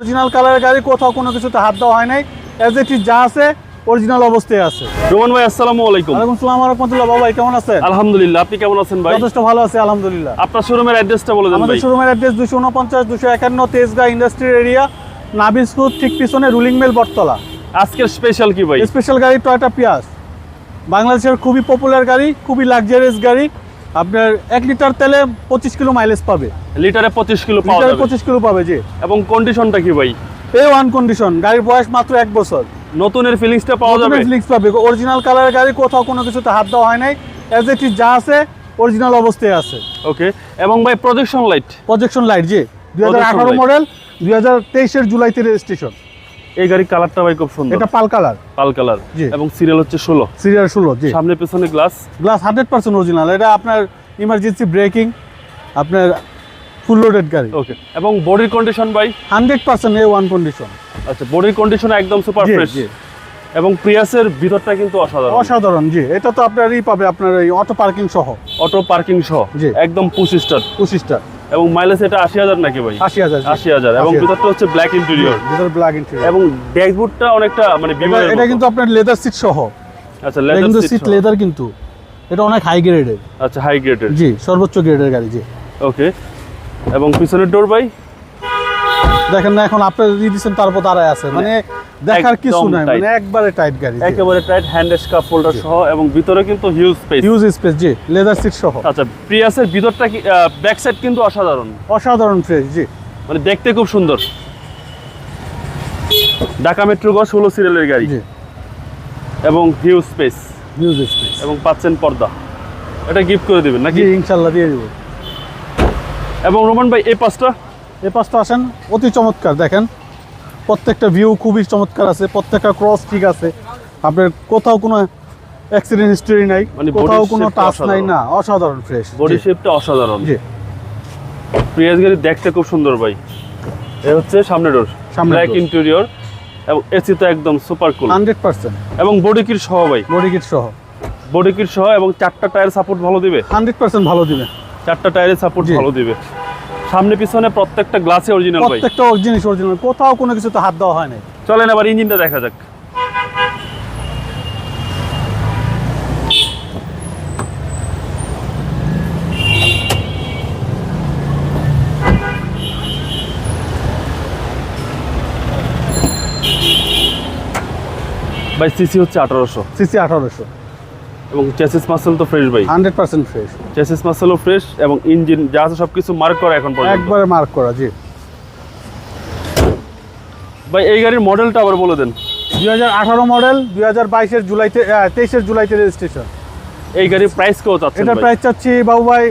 Original কালারের গাড়ি কোথাও কোনো কিছুতে হাত দেওয়া হয় নাই। এজ ইজ যা আছে অরিজিনাল অবস্থায় আছে। রোমান ভাই আসসালামু আলাইকুম। ওয়ালাইকুম সালাম রহমতুল্লাহ। বাবাই কেমন আছেন? আলহামদুলিল্লাহ আপনি কেমন আছেন ভাই? যথেষ্ট ভালো আছে আলহামদুলিল্লাহ। আপনার শোরুমের অ্যাড্রেসটা বলে দেন আমাদের শোরুমের অ্যাড্রেস দুশো উনপঞ্চাশ দুশো একান্ন তেজগাঁ ইন্ডাস্ট্রিয়াল এরিয়া নাবিসপুর ঠিক পিছনে রুলিং মেল বটতলা। আজকের স্পেশাল কি ভাই? স্পেশাল গাড়ি টয়টা পিয়াস বাংলাদেশের খুবই পপুলার গাড়ি খুবই লাক্সারিয়াস গাড়ি। আপনার এক লিটার তেলে পঁচিশ কিলো মাইলেজ পাবে। লিটারে পঁচিশ কিলো লিটারে পঁচিশ কিলো পাবে জি। এবং কন্ডিশনটা কি ভাই? এ ওয়ান কন্ডিশন গাড়ির বয়স মাত্র এক বছর। নতুনের ফিলিংসটা পাওয়া যাবে? ফিলিংস পাবে। অরিজিনাল কালারের গাড়ি কোথাও কোনো কিছুতে হাত দেওয়া হয় নাই। এজ ইজ যা আছে অরিজিনাল অবস্থায় আছে। ওকে এবং ভাই প্রজেকশন লাইট প্রজেকশন লাইট জি। দুই মডেল দুই হাজার তেইশের জুলাইতে রেজিস্ট্রেশন এই গাড়ির কালারটা ভাই খুব সুন্দর। এটা পাল কালার। Pearl colour. এবং সিরিয়াল হচ্ছে ষোলো। সিরিয়াল ষোলো জি। সামনে পেছনে glass glass hundred percent original এটা আপনার ইমার্জেন্সি ব্রেকিং আপনার ফুল লোডেড গাড়ি। ওকে এবং বডির কন্ডিশন ভাই? Hundred percent A one condition আচ্ছা বডির কন্ডিশন একদম সুপার ফ্রেশ এবং প্রিয়াসের ভিতরটা কিন্তু অসাধারণ। অসাধারণ জি। এটা তো আপনার ই পাবে আপনার এই অটো পার্কিং সহ। অটো পার্কিং সহ। একদম পুশ স্টার এবং মাইলেজ এটা আশি হাজার নাকি ভাই? আশি হাজার আশি হাজার। এবং ভিতরটা হচ্ছে ব্ল্যাক ইন্টেরিয়র ভিতরে ব্ল্যাক ইন্টেরিয়র এবং ড্যাশবোর্ডটা অনেকটা মানে এটা কিন্তু আপনার লেদার সিট সহ। আচ্ছা লেদার কিন্তু সিট লেদার কিন্তু। এটা অনেক হাই গ্রেডের আচ্ছা হাই গ্রেডের জি সর্বোচ্চ গ্রেডের গাড়ি জি। ওকে। এবং পিছনের ডোর ভাই? দেখেন না এখন আপনার ই দিচ্ছেন তারপর দাঁড়ায় আছে। মানে দেখার কিছু নাই মানে একবারে টাইট গাড়ি একেবারে টাইট হ্যান্ড কাপ হোল্ডার সহ এবং ভিতরে কিন্তু হিউজ স্পেস হিউজ স্পেস জি লেদার সিট সহ। আচ্ছা প্রিয়াসের ভিতরটা কি ব্যাক সাইড কিন্তু অসাধারণ। অসাধারণ ফ্রেশ জি। মানে দেখতে খুব সুন্দর। ঢাকা মেট্রো গ ষোলো সিরিয়ালের গাড়ি। জি। এবং হিউজ স্পেস হিউজ স্পেস এবং পাচ্ছেন পর্দা। এটা গিফট করে দিবেন নাকি? ইনশাল্লাহ দিয়ে দিব। এবং রোমান ভাই এই পাঁচটা? এই পাশটা আসেন অতি চমৎকার দেখেন। প্রত্যেকটা ভিউ খুবই চমৎকার আছে প্রত্যেকটা ক্রস ঠিক আছে। আপনার কোথাও কোনো অ্যাক্সিডেন্ট হিস্টরি নাই মানে কোথাও কোনো টাচ নাই না অসাধারণ ফ্রেশ বডি শেপটা অসাধারণ। জি। প্রিয়াস গাড়ি দেখতে খুব সুন্দর ভাই। এ হচ্ছে সামনে ডোর ব্ল্যাক ইন্টেরিয়র এবং এসি তো একদম সুপার কুল হান্ড্রেড পার্সেন্ট। এবং বডি কিট সহ ভাই। বডি কিট সহ। বডি কিট সহ এবং চারটা টায়ার সাপোর্ট ভালো দিবে। হান্ড্রেড পার্সেন্ট ভালো দিবে। চারটা টায়ারের সাপোর্ট ভালো দিবে। সামনে পিছনে প্রত্যেকটা গ্লাসে অরিজিনাল ভাই। প্রত্যেকটা জিনিস অরিজিনাল কোথাও কোনো কিছুতে হাত দেওয়া হয় নাই। চলেন আবার ইঞ্জিনটা দেখা যাক। ভাই সিসি হচ্ছে আঠারোশো। সিসি আঠারোশো। এবং চেসিস মাসেল তো ফ্রেশ ভাই। হান্ড্রেড পার্সেন্ট ফ্রেশ চেসিস মাসেলও ফ্রেশ এবং ইঞ্জিন যা আছে সবকিছু মার্ক করা এখন পর্যন্ত। একবারে মার্ক করা জি। ভাই এই গাড়ির মডেলটা আবার বলে দেন। দুই হাজার আঠারো মডেল দুই হাজার বাইশের জুলাইতে তেইশের জুলাইতে রেজিস্ট্রেশন এই গাড়ির প্রাইস কেউ চাচ্ছেন এটার প্রাইস চাচ্ছি বাবু ভাই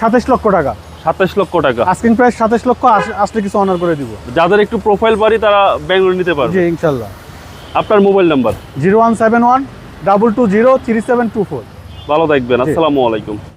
সাতাশ লক্ষ টাকা। সাতাশ লক্ষ টাকা। আস্কিং প্রাইস সাতাশ লক্ষ আসলে কিছু অনার করে দিব। যাদের একটু প্রোফাইল বাড়ি তারা ব্যাঙ্গালোর নিতে পারবে। জি ইনশাল্লাহ। আপনার mobile number zero one seven one double two zero three seven two four ভালো থাকবেন আসসালামু আলাইকুম।